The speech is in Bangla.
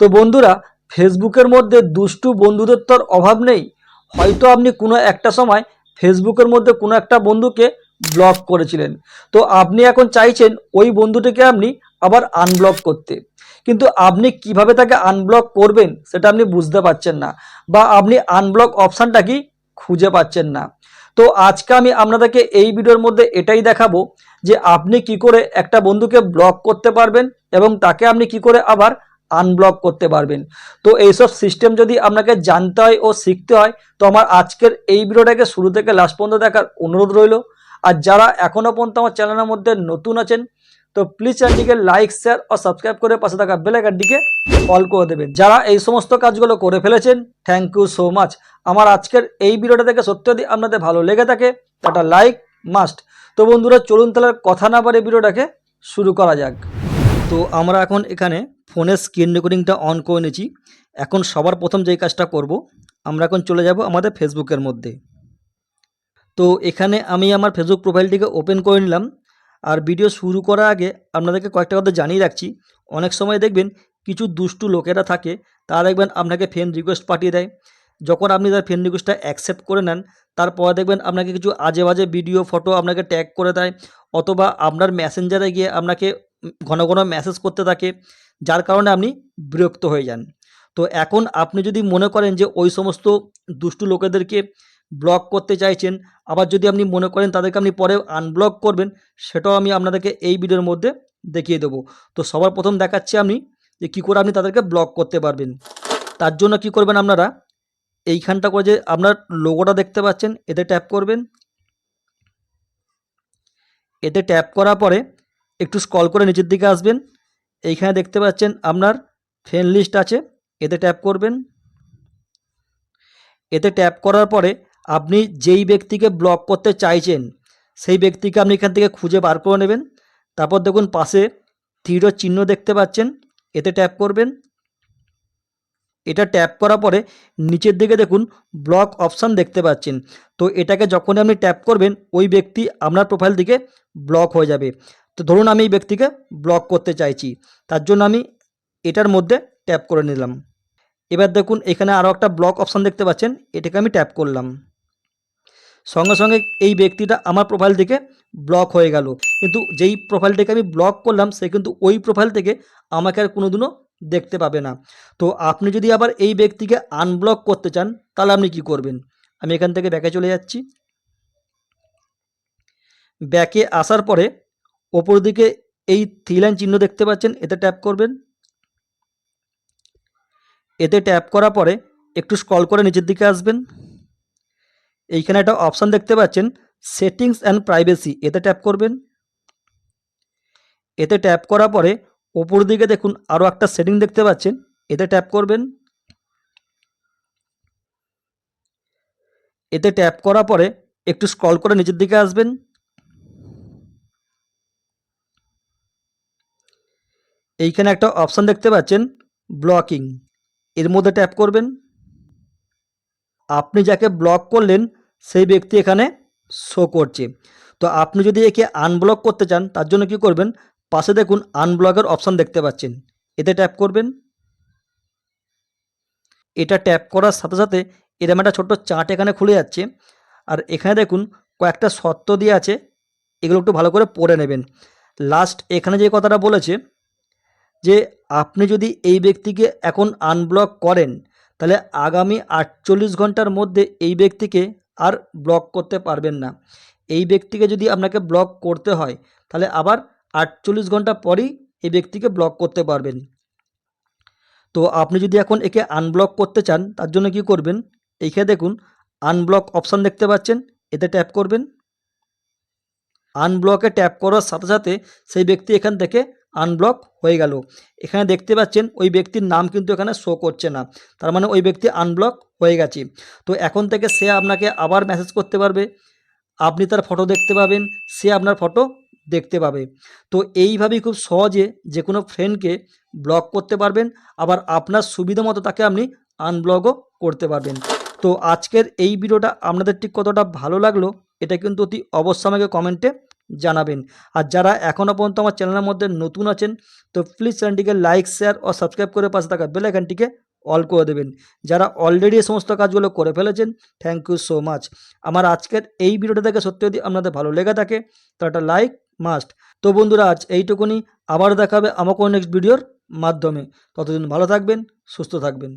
তো বন্ধুরা ফেসবুকের মধ্যে দুষ্টু বন্ধুদের তো অভাব নেই। হয়তো আপনি কোনো একটা সময় ফেসবুকের মধ্যে কোনো একটা বন্ধুকে ব্লক করেছিলেন। তো আপনি এখন চাইছেন ওই বন্ধুটিকে আপনি আবার আনব্লক করতে। কিন্তু আপনি কীভাবে তাকে আনব্লক করবেন সেটা আপনি বুঝতে পারছেন না বা আপনি আনব্লক অপশানটা কি খুঁজে পাচ্ছেন না। তো আজকে আমি আপনাদেরকে এই ভিডিওর মধ্যে এটাই দেখাবো যে আপনি কি করে একটা বন্ধুকে ব্লক করতে পারবেন এবং তাকে আপনি কি করে আবার আনব্লক করতে পারবেন। তো এইসব সিস্টেম যদি আপনাকে জানতে হয় ও শিখতে হয়, তো আমার আজকের এই ভিডিওটাকে শুরু থেকে লাস্ট পর্যন্ত দেখার অনুরোধ রইল। আর যারা এখনও পর্যন্ত আমার চ্যানেলের মধ্যে নতুন আছেন, তো প্লিজ চ্যানেলটিকে লাইক শেয়ার ও সাবস্ক্রাইব করে পাশে থাকা বেলাইকানটিকে অল করে দেবেন। যারা এই সমস্ত কাজগুলো করে ফেলেছেন থ্যাংক ইউ সো মাচ আমার আজকের এই ভিডিওটা থেকে সত্যি যদি আপনাদের ভালো লেগে থাকে একটা লাইক মাস্ট তো বন্ধুরা, চলুন তাহলে কথা না পারে ভিডিওটাকে শুরু করা যাক। তো আমরা এখন এখানে ফোনের স্ক্রিন রেকর্ডিংটা অন করে নিয়েছি। এখন সবার প্রথম যেই কাজটা করব, আমরা এখন চলে যাব আমাদের ফেসবুকের মধ্যে। তো এখানে আমি আমার ফেসবুক প্রোফাইলটিকে ওপেন করে নিলাম। আর ভিডিও শুরু করার আগে আপনাদেরকে কয়েকটা কথা জানিয়ে রাখছি। অনেক সময় দেখবেন কিছু দুষ্টু লোকেরা থাকে, তারা দেখবেন আপনাকে ফ্রেন্ড রিকোয়েস্ট পাঠিয়ে দেয়। যখন আপনি তার ফ্রেন্ড রিকোয়েস্টটা অ্যাকসেপ্ট করে নেন, তারপরে দেখবেন আপনাকে কিছু আজে বাজে ভিডিও ফটো আপনাকে ট্যাগ করে দেয়। অথবা আপনার মেসেঞ্জারে গিয়ে আপনাকে ঘন ঘন মেসেজ করতে থাকে। যার কারণে আপনি বিরক্ত হয়ে যান। তো এখন আপনি যদি মনে করেন যে ওই সমস্ত দুষ্টু লোকেদেরকে ব্লক করতে চাইছেন, আবার যদি আপনি মনে করেন তাদেরকে আপনি পরে আনব্লক করবেন, সেটাও আমি আপনাদেরকে এই ভিডিওর মধ্যে দেখিয়ে দেবো। তো সবার প্রথম দেখাচ্ছি আমি যে কী করে আপনি তাদেরকে ব্লক করতে পারবেন। তার জন্য কি করবেন আপনারা? এইখানটা করে যে আপনার লোগোটা দেখতে পাচ্ছেন, এতে ট্যাপ করবেন। এতে ট্যাপ করার পরে একটু স্কল করে নিচের দিকে আসবেন। এইখানে দেখতে পাচ্ছেন আপনার ফ্রেন্ড লিস্ট আছে, এতে ট্যাপ করবেন। এতে ট্যাপ করার পরে আপনি যেই ব্যক্তিকে ব্লক করতে চাইছেন, সেই ব্যক্তিকে আপনি এখান থেকে খুঁজে বার করে নেবেন। তারপর দেখুন পাশে তীরও চিহ্ন দেখতে পাচ্ছেন, এতে ট্যাপ করবেন। এটা ট্যাপ করার পরে নিচের দিকে দেখুন ব্লক অপশান দেখতে পাচ্ছেন। তো এটাকে যখনই আপনি ট্যাপ করবেন, ওই ব্যক্তি আপনার প্রোফাইল থেকে ব্লক হয়ে যাবে। তো ধরুন আমি এই ব্যক্তিকে ব্লক করতে চাইছি, তার জন্য আমি এটার মধ্যে ট্যাপ করে নিলাম। এবার দেখুন, এখানে আরও একটা ব্লক অপশান দেখতে পাচ্ছেন, এটাকে আমি ট্যাপ করলাম। সঙ্গে সঙ্গে এই ব্যক্তিটা আমার প্রোফাইল থেকে ব্লক হয়ে গেল। কিন্তু যেই প্রোফাইলটাকে আমি ব্লক করলাম, সে কিন্তু ওই প্রোফাইল থেকে আমাকে আর কোনোদিনও দেখতে পাবে না। তো আপনি যদি আবার এই ব্যক্তিকে আনব্লক করতে চান, তাহলে আপনি কি করবেন? আমি এখান থেকে ব্যাকে চলে যাচ্ছি। ব্যাকে আসার পরে ওপর দিকে এই থ্রি লাইন চিহ্ন দেখতে পাচ্ছেন, এতে ট্যাপ করবেন। এতে ট্যাপ করার পরে একটু স্ক্রল করে নিচের দিকে আসবেন। এইখানে একটা অপশান দেখতে পাচ্ছেন সেটিংস অ্যান্ড প্রাইভেসি এতে ট্যাপ করবেন। এতে ট্যাপ করার পরে ওপর দিকে দেখুন আরও একটা সেটিং দেখতে পাচ্ছেন, এতে ট্যাপ করবেন। এতে ট্যাপ করার পরে একটু স্ক্রল করে নিচের দিকে আসবেন। এইখানে একটা অপশান দেখতে পাচ্ছেন, ব্লকিং। এর মধ্যে ট্যাপ করবেন। আপনি যাকে ব্লক করলেন, সেই ব্যক্তি এখানে শো করছে। তো আপনি যদি একে আনব্লক করতে চান, তার জন্য কি করবেন? পাশে দেখুন আনব্লকের অপশান দেখতে পাচ্ছেন। এতে ট্যাপ করবেন। এটা ট্যাপ করার সাথে সাথে এরকম একটা ছোট্ট চার্ট এখানে খুলে যাচ্ছে। আর এখানে দেখুন, কয়েকটা শর্ত দিয়ে আছে। এগুলো একটু ভালো করে পড়ে নেবেন। লাস্ট এখানে যে কথাটা বলেছে যে আপনি যদি এই ব্যক্তিকে এখন আনব্লক করেন, তাহলে আগামী আটচল্লিশ ঘণ্টার মধ্যে এই ব্যক্তিকে আর ব্লক করতে পারবেন না। এই ব্যক্তিকে যদি আপনাকে ব্লক করতে হয়, তাহলে আবার আটচল্লিশ ঘণ্টা পরেই এই ব্যক্তিকে ব্লক করতে পারবেন। তো আপনি যদি এখন একে আনব্লক করতে চান, তার জন্য কি করবেন? এইখানে দেখুন আনব্লক অপশান দেখতে পাচ্ছেন, এতে ট্যাপ করবেন। আনব্লকে ট্যাপ করার সাথে সাথে সেই ব্যক্তি এখান থেকে আনব্লক হয়ে গেল। এখানে দেখতে পাচ্ছেন ওই ব্যক্তির নাম কিন্তু এখানে শো করছে না। তার মানে ওই ব্যক্তি আনব্লক হয়ে গেছে। তো এখন থেকে সে আপনাকে আবার মেসেজ করতে পারবে। আপনি তার ফটো দেখতে পাবেন, সে আপনার ফটো দেখতে পাবে। তো এইভাবেই খুব সহজে যে কোনো ফ্রেন্ডকে ব্লক করতে পারবেন, আবার আপনার সুবিধা মতো তাকে আপনি আনব্লকও করতে পারবেন। তো আজকের এই ভিডিওটা আপনাদের ঠিক কতটা ভালো লাগল, এটা কিন্তু অতি অবশ্যই আমাকে কমেন্টে জানাবেন। আর যারা এখনও পর্যন্ত আমার চ্যানেলের মধ্যে নতুন আছেন, তো প্লিজ চ্যানেলটিকে লাইক শেয়ার ও সাবস্ক্রাইব করে পাশে থাকা বেল আইকনটিকে অল করে দেবেন। যারা অলরেডি সমস্ত কাজগুলো করে ফেলেছেন থ্যাংক ইউ সো মাচ আমার আজকের এই ভিডিওটা থেকে সত্যি যদি আপনাদের ভালো লেগে থাকে তো একটা লাইক মাস্ট তো বন্ধুরা, আজ এইটুকুনি। আবার দেখাবে আমাকেও নেক্সট ভিডিওর মাধ্যমে। ততদিন ভালো থাকবেন, সুস্থ থাকবেন।